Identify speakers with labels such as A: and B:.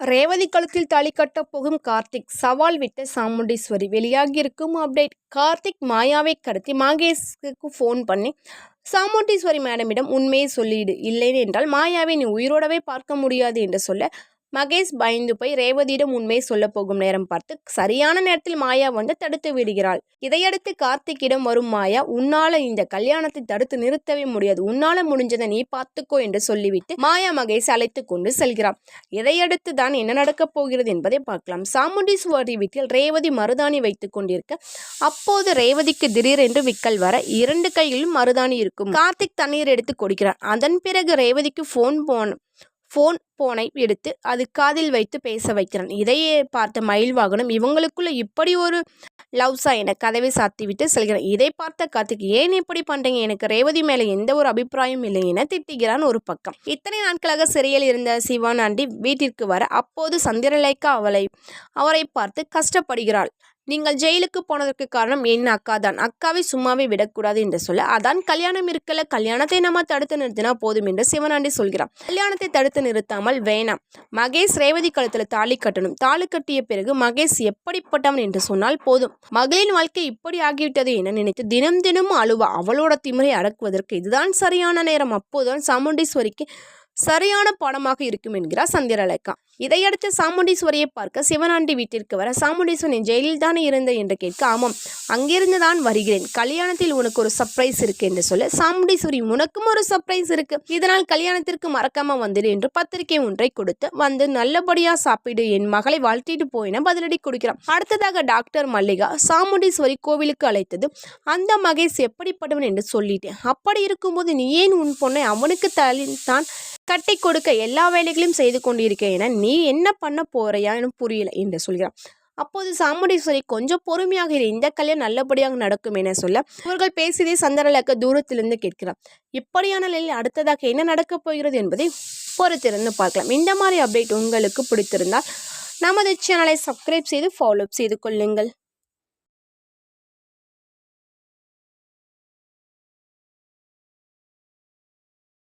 A: ரேவதி கழுத்தில் தாலி கட்டப் போகும் கார்த்திக் சவால் விட்ட சாமுண்டீஸ்வரி. வெளியாகியிருக்கும் அப்டேட் கார்த்திக் மாயாவை கடத்தி மகேஷ்க்கு ஃபோன் பண்ணி சாமுண்டீஸ்வரி மேடமிடம் உண்மையை சொல்லிடு. இல்லைன்னு என்றால் மாயாவை நீ உயிரோடவே பார்க்க முடியாது என்று சொல்ல மகேஷ் பயந்து போய் ரேவதியிடம் உண்மையை சொல்ல போகும் நேரம் பார்த்து சரியான நேரத்தில் மாயா வந்து தடுத்து விடுகிறாள். இதையடுத்து கார்த்திக்கிடம் வரும் மாயா உன்னால இந்த கல்யாணத்தை தடுத்து நிறுத்தவே முடியாது. உன்னால முடிஞ்சதை நீ பார்த்துக்கோ என்று சொல்லிவிட்டு மாயா மகேஷ் அழைத்து கொண்டு செல்கிறான். இதையடுத்து தான் என்ன நடக்கப் போகிறது என்பதை பார்க்கலாம். சாமுண்டீஸ்வரி வீட்டில் ரேவதி மருதாணி வைத்துக் கொண்டிருக்க அப்போது ரேவதிக்கு திடீரென்று விக்கல் வர இரண்டு கையிலும் மருதாணி இருக்கும். கார்த்திக் தண்ணீர் எடுத்து கொடுக்கிறார் அதன் பிறகு ரேவதிக்கு ஃபோன் போன ஃபோன் போனை எடுத்து அது காதில் வைத்து பேச வைக்கிறான். இதையே பார்த்த மயில் வாகனம் இவங்களுக்குள்ள இப்படி ஒரு லவ்ஸா என கதவை சாத்திவிட்டு செல்கிறான். இதை பார்த்த கார்த்திக் ஏன் இப்படி பண்றீங்க? எனக்கு ரேவதி மேலே எந்த ஒரு அபிப்பிராயம் இல்லை என திட்டுகிறான் ஒரு பக்கம். இத்தனை நாட்களாக சிறையில் இருந்த சிவான் ஆண்டி வீட்டிற்கு வர அப்போது சந்திரலேகா அவளை அவரை பார்த்து கஷ்டப்படுகிறாள். நீங்கள் ஜெயிலுக்கு போனதற்கு காரணம் என் அக்கா தான். அக்காவை சும்மாவே விடக்கூடாது என்று சொல்ல அதான் கல்யாணம் இருக்கல கல்யாணத்தை நம்ம தடுத்து நிறுத்தினா போதும் என்று சிவனாண்டி சொல்கிறான். கல்யாணத்தை தடுத்து நிறுத்தாமல் வேணாம். மகேஷ் ரேவதி கழுத்தில் தாலி கட்டணும். தாலி கட்டிய பிறகு மகேஷ் எப்படிப்பட்டவன் என்று சொன்னால் போதும். மகளின் வாழ்க்கை இப்படி ஆகிவிட்டது என நினைத்து தினம் தினம் அழுவா. அவளோட திமிரை அடக்குவதற்கு இதுதான் சரியான நேரம். அப்போதுதான் சாமுண்டீஸ்வரிக்கு சரியான பாடமாக இருக்கும் என்கிறார் சந்திரலேகா. இதையடுத்து சாமுண்டீஸ்வரியை பார்க்க சிவனாண்டி வீட்டிற்கு வர சாமுண்டீஸ்வரன் ஜெயிலில் தானே இருந்த என்று கேட்க ஆமாம் அங்கிருந்து தான் வருகிறேன். கல்யாணத்தில் உனக்கு ஒரு சர்ப்ரைஸ் இருக்கு என்று சொல்ல சாமுண்டீஸ்வரி உனக்கும் ஒரு சர்ப்ரைஸ் இருக்கு. இதனால் கல்யாணத்திற்கு மறக்காம வந்துடு என்று பத்திரிகை ஒன்றை கொடுத்து வந்து நல்லபடியா சாப்பிடு. என் மகளை வாழ்த்திட்டு போயின பதிலடி கொடுக்கிறான். அடுத்ததாக டாக்டர் மல்லிகா சாமுண்டீஸ்வரி கோவிலுக்கு அழைத்தது அந்த மகேஷ் எப்படிப்பட்டவன்? என்று சொல்லிட்டேன். அப்படி இருக்கும்போது நீ ஏன் உன் பொண்ணை அவனுக்கு தலி தான் கட்டி கொடுக்க எல்லா வேலைகளையும் செய்து கொண்டிருக்க? என நீ என்ன பண்ண போறையான்னு புரியல என்று சொல்கிறான் அப்போது சாமுண்டீஸ்வரி கொஞ்சம் பொறுமையாக இரு. இந்த கல்யாணம் நல்லபடியாக நடக்கும் என சொல்ல இவர்கள் பேசியதை சந்திரலேக்க தூரத்திலிருந்து கேட்கிறார். இப்படியான நிலையில் அடுத்ததாக என்ன நடக்கப் போகிறது என்பதை பொறுத்திருந்து பார்க்கலாம். இந்த மாதிரி அப்டேட் உங்களுக்கு பிடித்திருந்தால் நமது சேனலை சப்ஸ்கிரைப் செய்து ஃபாலோ செய்து கொள்ளுங்கள்.